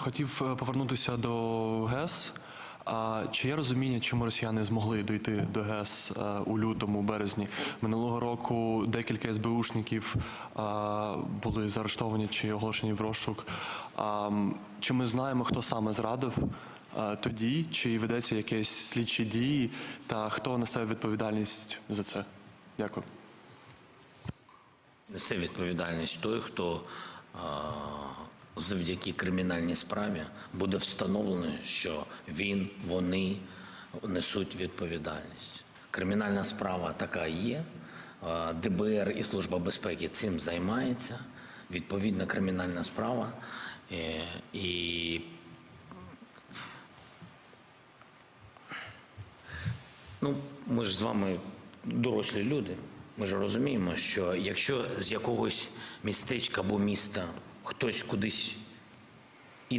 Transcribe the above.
хотів е, повернутися до ГЕС. Чи є розуміння, чому росіяни змогли дойти до ГЕС е, у лютому, березні минулого року? Декілька СБУшників е, були заарештовані чи оголошені в розшук. Чи ми знаємо, хто саме зрадив тоді? Чи ведеться якісь слідчі дії? Та хто несе відповідальність за це? Дякую. Несе відповідальність той, хто завдяки кримінальній справі буде встановлено, що він, вони несуть відповідальність. Кримінальна справа така є. ДБР і Служба безпеки цим займається. Відповідна кримінальна справа. Е, І Ну, ми ж з вами дорослі люди. Ми ж розуміємо, що якщо з якогось містечка або міста хтось кудись